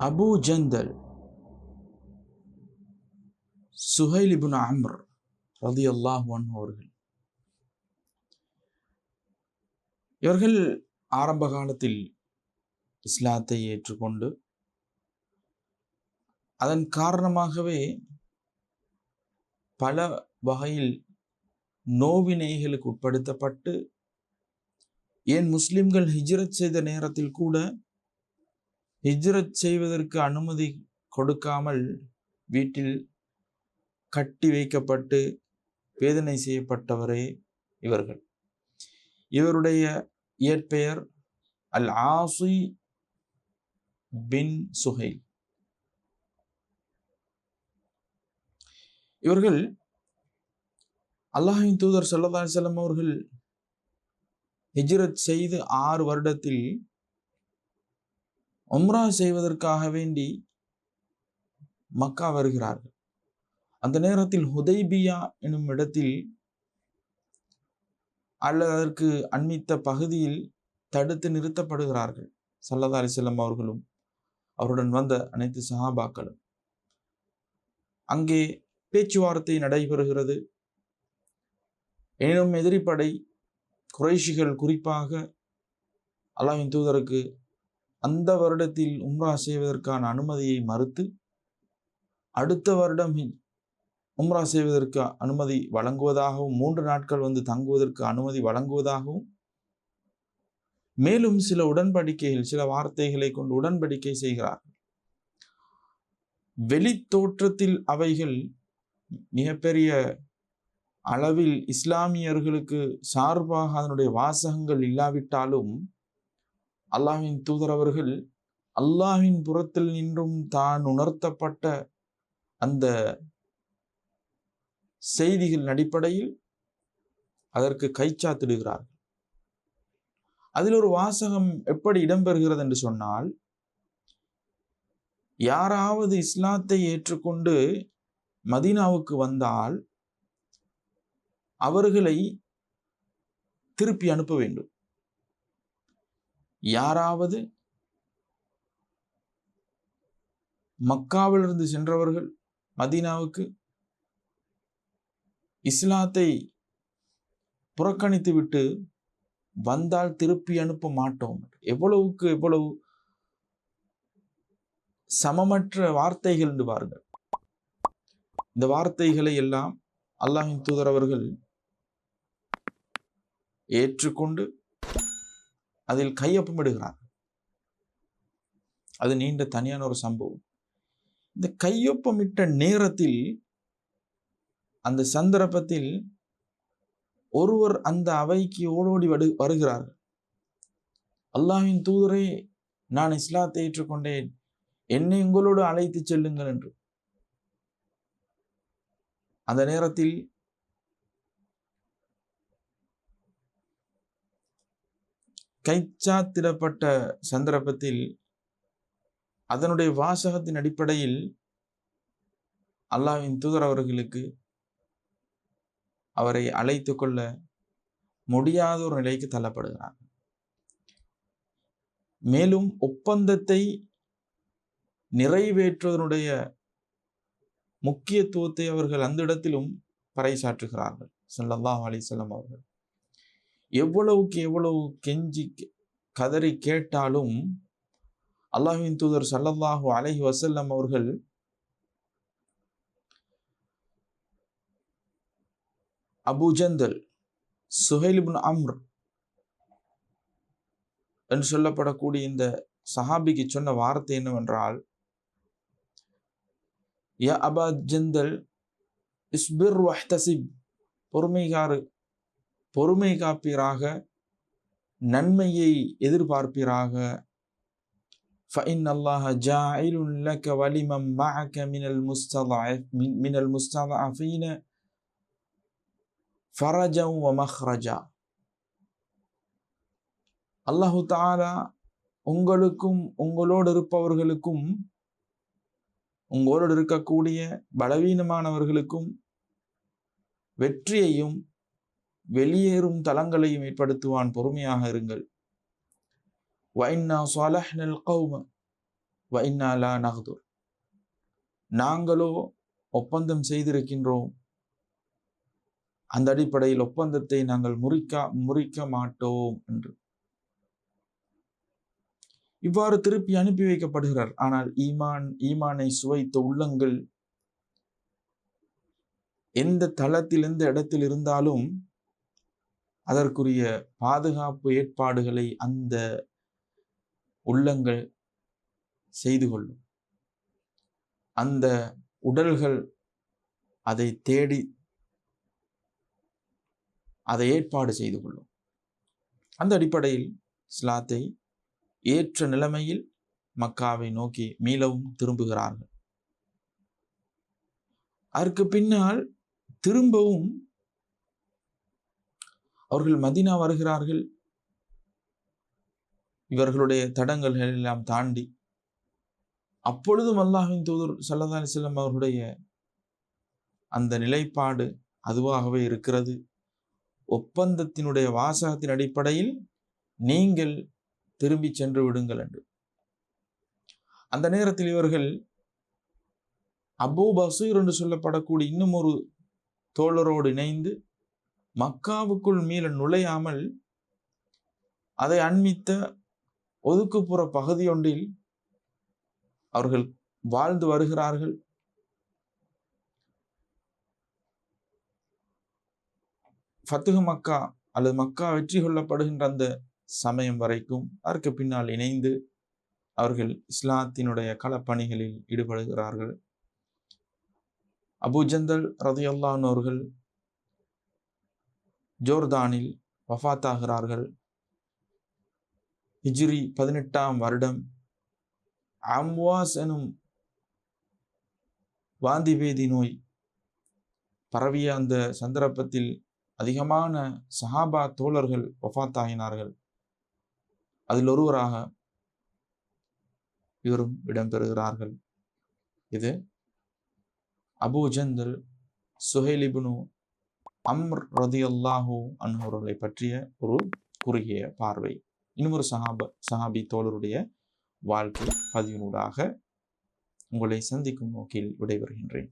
அபு ஜந்தல் சுஹைலிபுன் அம்ர் ரதி அல்லாஹ் அவர்கள். இவர்கள் ஆரம்ப காலத்தில் இஸ்லாத்தை ஏற்றுக்கொண்டு அதன் காரணமாகவே பல வகையில் நோவினைகளுக்கு உட்படுத்தப்பட்டு ஏன் முஸ்லிம்கள் ஹிஜ்ரத் செய்த நேரத்தில் கூட ஹிஜ்ரத் செய்வதற்கு அனுமதி கொடுக்காமல் வீட்டில் கட்டி வைக்கப்பட்டு வேதனை செய்யப்பட்டவரே இவர்கள். இவருடைய இயற்பெயர் அல் ஆசி பின் சுஹைல். இவர்கள் அல்லாஹின் தூதர் சல்லா செல்லம் அவர்கள் ஹிஜ்ரத் செய்து ஆறு வருடத்தில் உம்ரா செய்வதற்காக வேண்டி மக்கா வருகிறார்கள். அந்த நேரத்தில் ஹுதைபியா எனும் இடத்தில் அல்லது அதற்கு அண்மித்த பகுதியில் தடுத்து நிறுத்தப்படுகிறார்கள். சல்லதா அலிசல்லம் அவர்களும் அவருடன் வந்த அனைத்து சஹாபாக்களும். அங்கே பேச்சுவார்த்தை நடைபெறுகிறது. எனினும் எதிரிப்படை குறைஷிகள் குறிப்பாக அல்லாஹின் தூதருக்கு அந்த வருடத்தில் உம்ரா செய்வதற்கான அனுமதியை மறுத்து அடுத்த வருடம் உம்ரா செய்வதற்கு அனுமதி வழங்குவதாகவும் மூன்று நாட்கள் வந்து தங்குவதற்கு அனுமதி வழங்குவதாகவும் மேலும் சில உடன்படிக்கைகள் சில வார்த்தைகளை கொண்டு உடன்படிக்கை செய்கிறார்கள். வெளி தோற்றத்தில் அவைகள் மிகப்பெரிய அளவில் இஸ்லாமியர்களுக்கு சார்பாக அதனுடைய வாசகங்கள் இல்லாவிட்டாலும் அல்லாஹின் தூதர் அவர்கள் அல்லாஹின் புறத்தில் நின்றும் தான் உணர்த்தப்பட்ட அந்த செய்திகள் அடிப்படையில் அதற்கு கைச்சாத்திடுகிறார்கள். அதில் ஒரு வாசகம் எப்படி இடம்பெறுகிறது என்று சொன்னால் யாராவது இஸ்லாத்தை ஏற்றுக்கொண்டு மதீனாவுக்கு வந்தால் அவர்களை திருப்பி அனுப்ப வேண்டும். யாராவது மக்காவிலிருந்து சென்றவர்கள் மதீனாவுக்கு இஸ்லாத்தை புறக்கணித்து விட்டு வந்தால் திருப்பி அனுப்ப மாட்டோம். எவ்வளவுக்கு எவ்வளவு சமமற்ற வார்த்தைகள் என்று பாருங்கள். இந்த வார்த்தைகளை எல்லாம் அல்லாஹின் தூதரவர்கள் ஏற்றுக்கொண்டு அதில் கையொப்பமிடுகிறார் அது நீண்ட தனியான ஒரு சம்பவம். இந்த கையொப்பமிட்ட நேரத்தில் அந்த சந்தர்ப்பத்தில் ஒருவர் அந்த அவைக்கு ஓடோடி வடு வருகிறார் அல்லாஹின் தூதரை நான் இஸ்லாத்தை ஏற்றுக்கொண்டேன். என்னை உங்களோடு அழைத்து செல்லுங்கள் என்று. அந்த நேரத்தில் கைச்சாத்திடப்பட்ட சந்தர்ப்பத்தில் அதனுடைய வாசகத்தின் அடிப்படையில் அல்லாவின் தூதர் அவர்களுக்கு அவரை அழைத்து கொள்ள முடியாத ஒரு நிலைக்கு தள்ளப்படுகிறார். மேலும் ஒப்பந்தத்தை நிறைவேற்றுவதனுடைய முக்கியத்துவத்தை அவர்கள் அந்த இடத்திலும் பறைசாற்றுகிறார்கள். சல்லல்லாஹ் அலிசல்லாம் அவர்கள். எவ்வளவுக்கு எவ்வளவு கெஞ்சி கதறி கேட்டாலும் அல்லாஹின் தூதர் சல்லல்லாஹு அலஹி வசல்லம் அவர்கள் அபுஜந்தல் சுஹைலிபின் அம்ர் என்று சொல்லப்படக்கூடிய இந்த சஹாபிக்கு சொன்ன வார்த்தை என்னவென்றால் ய அபா ஜந்தல் இஸ்பிர் வஹ்தசிப். பொறுமைகாரு பொறுமை காப்பீராக நன்மையை எதிர்பார்ப்பீராக فإن الله جاعل لك ولمن معك من المستضعف من المستضعفين فرجا ومخرجا அல்லாஹு தாலா உங்களுக்கும் உங்களோடு இருப்பவர்களுக்கும் உங்களோடு இருக்கக்கூடிய பலவீனமானவர்களுக்கும் வெற்றியையும் வெளியேறும் தலங்களையும் ஏற்படுத்துவான் பொறுமையாக இருங்கள். வைன்னா கௌம நாங்களோ ஒப்பந்தம் செய்திருக்கின்றோம். அந்த அடிப்படையில் ஒப்பந்தத்தை நாங்கள் முறிக்க முறிக்க மாட்டோம் என்று. இவ்வாறு திருப்பி அனுப்பி வைக்கப்படுகிறார். ஆனால் ஈமான் ஈமானை சுவைத்த உள்ளங்கள் எந்த தளத்தில் எந்த இடத்தில் இருந்தாலும் அதற்குரிய பாதுகாப்பு ஏற்பாடுகளை அந்த உள்ளங்கள் செய்து கொள்ளும். அந்த உடல்கள் அதை தேடி அதை ஏற்பாடு செய்து கொள்ளும். அந்த அடிப்படையில் இஸ்லாத்தை ஏற்ற நிலைமையில் மக்காவை நோக்கி மீளவும் திரும்புகிறார்கள். அதற்கு பின்னால் திரும்பவும் அவர்கள் மதினா வருகிறார்கள். இவர்களுடைய தடங்கல்கள் எல்லாம் தாண்டி. அப்பொழுதும் அல்லாஹின் தூதர் சல்லா அலிஸ்லாம் அவர்களுடைய அந்த நிலைப்பாடு அதுவாகவே இருக்கிறது. ஒப்பந்தத்தினுடைய வாசகத்தின் அடிப்படையில் நீங்கள் திரும்பி சென்று விடுங்கள் என்று. அந்த நேரத்தில் இவர்கள் அபூ பசீர் என்று சொல்லப்படக்கூடிய இன்னும் ஒரு தோழரோடு இணைந்து மக்காவுக்குள் மீள நுழையாமல் அதை அண்மித்த ஒதுக்குப்புற பகுதியொன்றில் அவர்கள் வாழ்ந்து வருகிறார்கள். ஃபத்துக மக்கா அல்லது மக்கா வெற்றி கொள்ளப்படுகின்ற அந்த சமயம் வரைக்கும் அதற்கு பின்னால் இணைந்து அவர்கள் இஸ்லாத்தினுடைய களப்பணிகளில் ஈடுபடுகிறார்கள். அபுஜந்தல் ரதையல்லான் அவர்கள் ஜோர்தானில் வஃத்தாகிறார்கள். ஹிஜ்ரி பதினெட்டாம் வருடம். அம்வாஸ் எனும் வாந்திபேதி நோய் பரவிய அந்த சந்தர்ப்பத்தில் அதிகமான சஹாபா தோழர்கள் வஃத்தாகினார்கள் அதில் ஒருவராக இவரும் இடம்பெறுகிறார்கள். இது அபு ஜந்தல் சுஹேலிபுனு அம்ர் ரதி அல்லாஹூ அன்ஹவர்களை பற்றிய ஒரு குறுகிய பார்வை. இன்னொரு சஹாப சஹாபி தோழருடைய வாழ்க்கை பதிவினூடாக உங்களை சந்திக்கும் நோக்கில் விடைபெறுகின்றேன்.